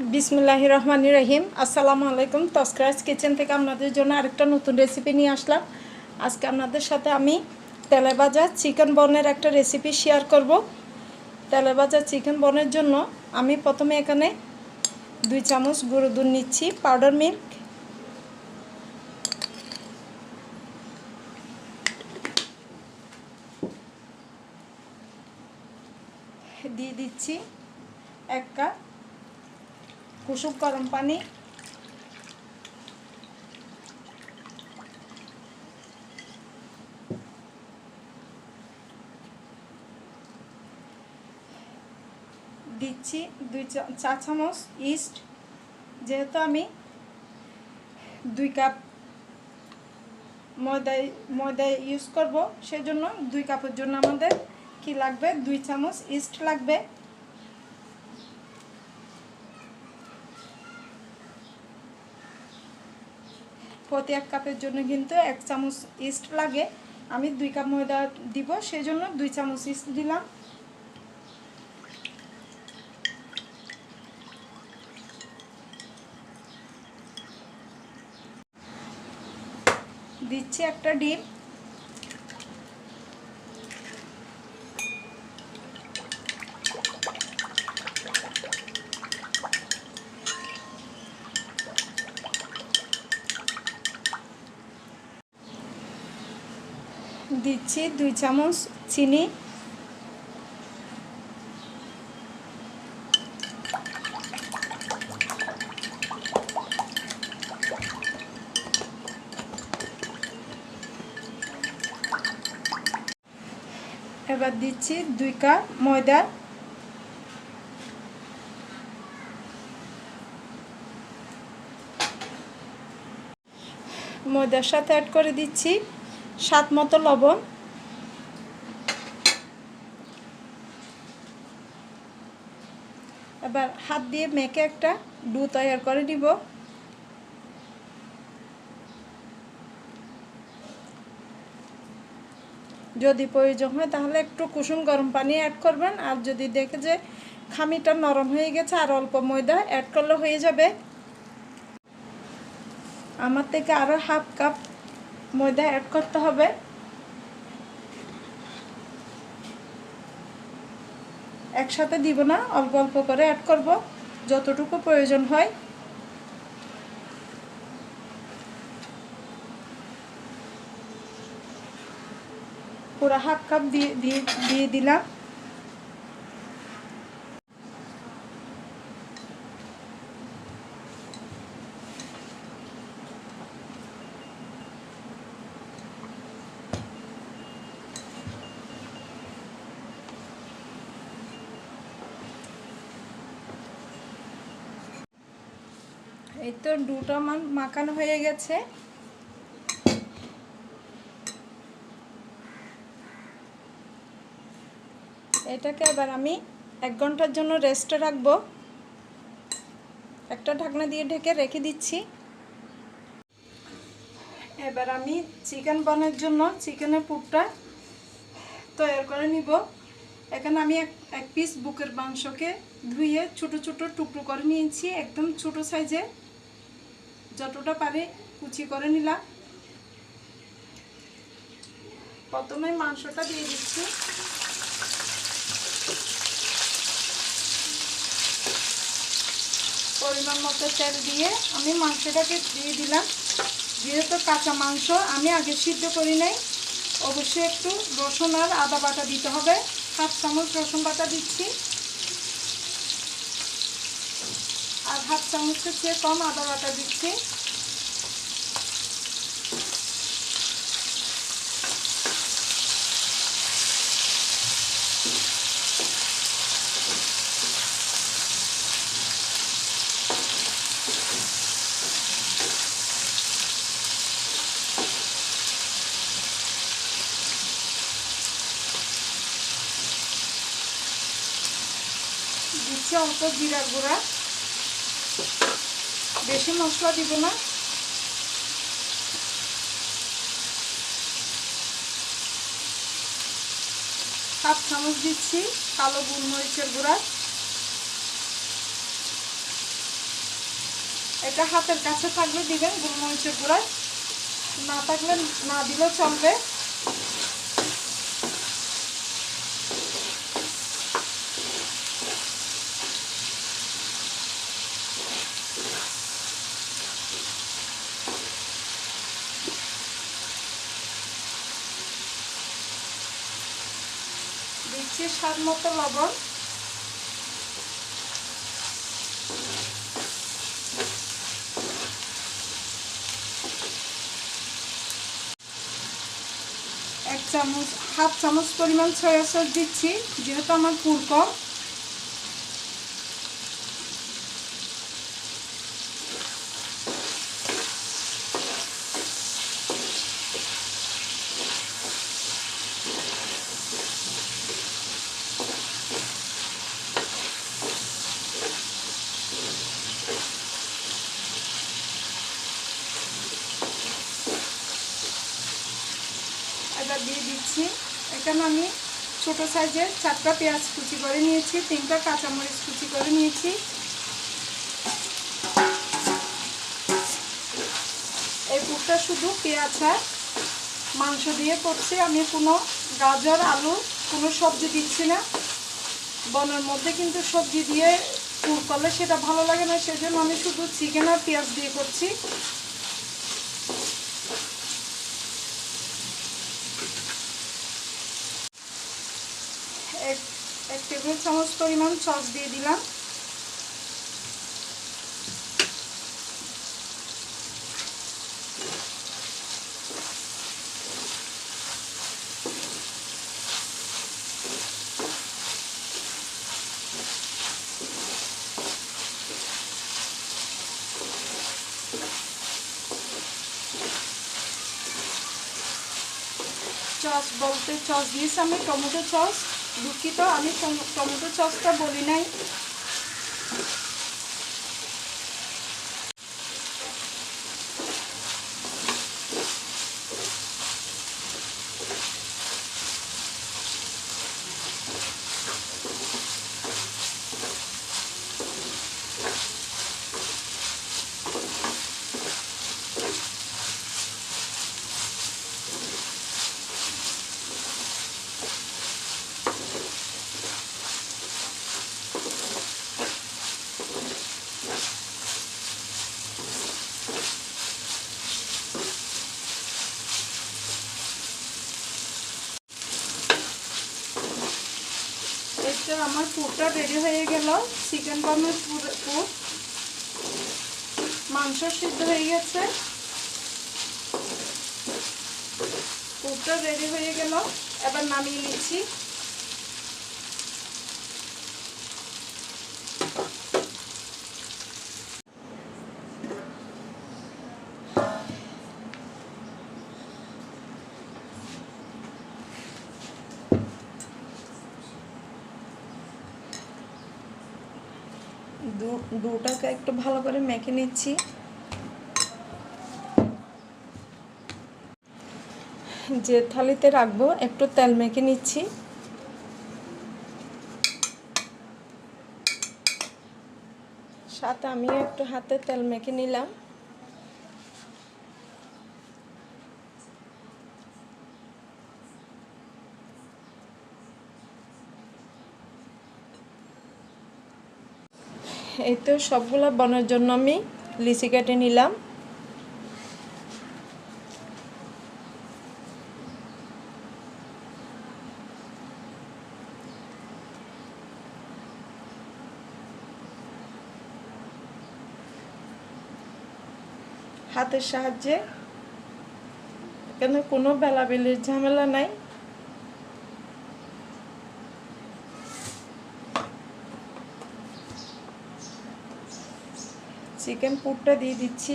বিসমুল্লাহ রহমান রহিম। আসসালামু আলাইকুম। তস্করাজ কিচেন থেকে আপনাদের জন্য আরেকটা নতুন রেসিপি নিয়ে আসলাম। আজকে আপনাদের সাথে আমি তেলে ভাজা চিকেন বনের একটা রেসিপি শেয়ার করব। তেলে ভাজা চিকেন বনের জন্য আমি প্রথমে এখানে দুই চামচ গুঁড়ো দুধ নিচ্ছি পাউডার মিল্ক দিয়ে দিচ্ছি এক কাপ কুসুম গরম পানি। দিচ্ছি দুই চা- চামচ ইস্ট। যেহেতু আমি দুই কাপ ময়দা ময়দা ইউজ করব, সেজন্য দুই কাপের জন্য আমাদের কি লাগবে? দুই চামচ ইস্ট লাগবে। প্রতি এক কাপের জন্য কিন্তু এক চামচ ইস্ট লাগে। আমি দুই কাপ ময়দা দিব সেই জন্য দুই চামচ ইস্ট দিলাম। দিচ্ছি একটা ডিম। দিচ্ছি দুই চামচ চিনি। এবার দিচ্ছি দুই কাপ ময়দা। ময়দার সাথে অ্যাড করে দিচ্ছি স্বাদ মতো লবণ। এবার হাত দিয়ে মেখে একটা ডু তৈরি করে নিব। যদি প্রয়োজন হয় তাহলে একটু কুসুম গরম পানি অ্যাড করবেন, আর যদি দেখে যে খামিটা নরম হয়ে গেছে আর অল্প ময়দা অ্যাড করলে হয়ে যাবে। আমার থেকে আরও হাফ কাপ ময়দা অ্যাড করতে হবে। একসাথে দিব না, অল্প অল্প করে অ্যাড করব, যতটুকু প্রয়োজন হয়। পুরো হাফ কাপ দিয়ে দিয়ে দিলাম। এই তো দুটো মান মাখানো হয়ে গেছে। এটাকে এবার আমি এক ঘণ্টার জন্য রেস্টে রাখব। একটা ঢাকনা দিয়ে ঢেকে রেখে দিচ্ছি। এবার আমি চিকেন বানার জন্য চিকেনের পুরটা তৈরি করে নিব। এখানে আমি এক এক পিস বুকের মাংসকে ধুয়ে ছোট ছোট টুকরো করে নিয়েছি, একদম ছোট সাইজে যতটা পারে কুচি করে নিলাম। প্রথমে মাংসটা দিয়ে দিচ্ছি। পরিমাণ মতো তেল দিয়ে আমি মাংসটাকে দিয়ে দিলাম। যেহেতু কাঁচা মাংস আমি আগে সিদ্ধ করি নাই, অবশ্যই একটু রসুন আর আদা বাটা দিতে হবে। হাফ চামচ রসুন বাটা দিচ্ছি আর হাফ চামচের চেয়ে কম আদা বাটা দিচ্ছি। দিচ্ছি অল্প জিরা গুঁড়া। বেশি মশলা দিব না। হাফ চামচ দিচ্ছি কালো গোলমরিচের গুঁড়া। এটা হাতের কাছে থাকলে দিবেন গোলমরিচের গুঁড়ায় না থাকলে না দিলেও চলবে। দিচ্ছি স্বাদ মতো লবণ। এক চামচ, হাফ চামচ পরিমাণ সয়া সস দিচ্ছি, যেহেতু আমার পুর কম। দিয়ে দিচ্ছি। এখানে আমি ছোট সাইজের চারটা পেঁয়াজ কুচি করে নিয়েছি, তিনটা কাঁচামরিচ কুচি করে নিয়েছি। এই পুরটা শুধু পেঁয়াজ আর মাংস দিয়ে করছি। আমি কোনো গাজর, আলু, কোনো সবজি দিচ্ছি না। বনের মধ্যে কিন্তু সবজি দিয়ে পুর করলে সেটা ভালো লাগে না, সেজন্য আমি শুধু চিকেন আর পেঁয়াজ দিয়ে করছি এক এক চামচ পরিমাণ সস দিয়ে দিলাম। চস বলতে চস দিয়েছি আমি টমেটো চস দুঃখিত আমি টমেটো চসটা বলি নাই এই তো আমার পুরটা রেডি হয়ে গেল। চিকেন বার্মের পুর পুর। মাংস সিদ্ধ হয়ে গেছে। পুরটা রেডি হয়ে গেল। এবার নামিয়ে নিচ্ছি। দুটাকে একটু ভালো করে মেখে নিচ্ছি। যে থালিতে রাখব, একটু তেল মেখে নিচ্ছি। সাথে আমিও একটু হাতে তেল মেখে নিলাম। এই তো সবগুলো বনের জন্য আমি লিচি কেটে নিলাম। হাতের সাহায্যে এখানে কোনো বেলাবেলির ঝামেলা নাই। চিকেন পুরটা দিয়ে দিচ্ছি।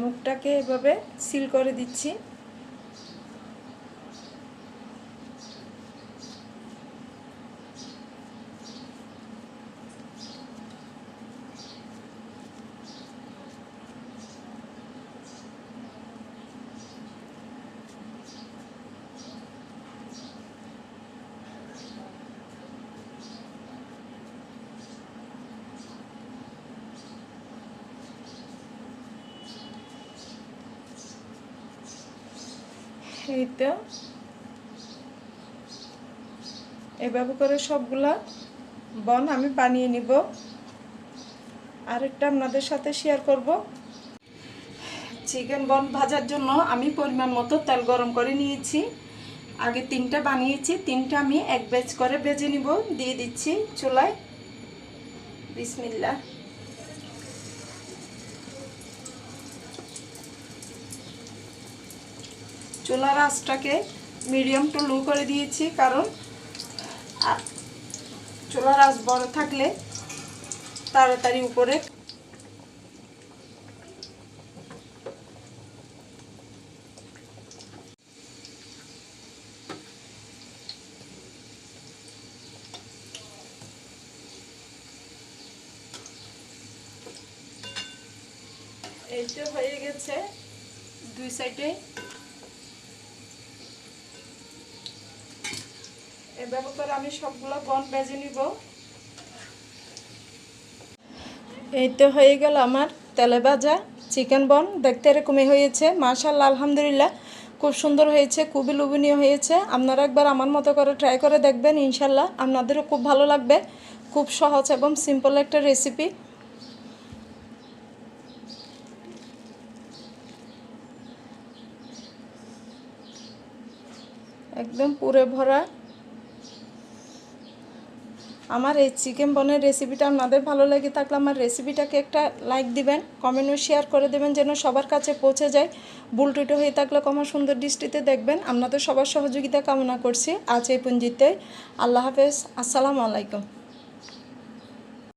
মুখটাকে এভাবে সিল করে দিচ্ছি। এই তো এভাবে করে সবগুলা বন আমি বানিয়ে নিব। আরেকটা আপনাদের সাথে শেয়ার করব। চিকেন বন ভাজার জন্য আমি পরিমাণ মতো তেল গরম করে নিয়েছি। আগে তিনটা বানিয়েছি, তিনটা আমি এক বেচ করে ভেজে নিব। দিয়ে দিচ্ছি চুলায়। বিসমিল্লা চুলার আঁচটাকে মিডিয়াম টু লো করে দিয়েছি, কারণ চুলার আঁচ বড় থাকলে তাড়াতাড়ি উপরে এইটা হয়ে গেছে দুই সাইডে এভাবে করে আমি সবগুলো বন বেজে নিব। এই তো হয়ে গেল আমার তেলে ভাজা চিকেন বন। দেখতে এরকমই হয়েছে। মার্শাল্লাহ আলহামদুলিল্লাহ। খুব সুন্দর হয়েছে, খুবই লোভনীয় হয়েছে। আপনারা একবার আমার মতো করে ট্রাই করে দেখবেন ইনশাল্লাহ আপনাদেরও খুব ভালো লাগবে। খুব সহজ এবং সিম্পল একটা রেসিপি একদম পুরে ভরা আমার এই চিকেন বনের রেসিপিটা আপনাদের ভালো লেগে থাকলে আমার রেসিপিটাকে একটা লাইক দিবেন কমেন্টও শেয়ার করে দেবেন যেন সবার কাছে পৌঁছে যায়। বুলটুটো হয়ে থাকলে কমা সুন্দর দৃষ্টিতে দেখবেন। আপনাদের সবার সহযোগিতা কামনা করছি। আজ এই পুঞ্জিতে আল্লাহ হাফেজ। আসসালামু আলাইকুম।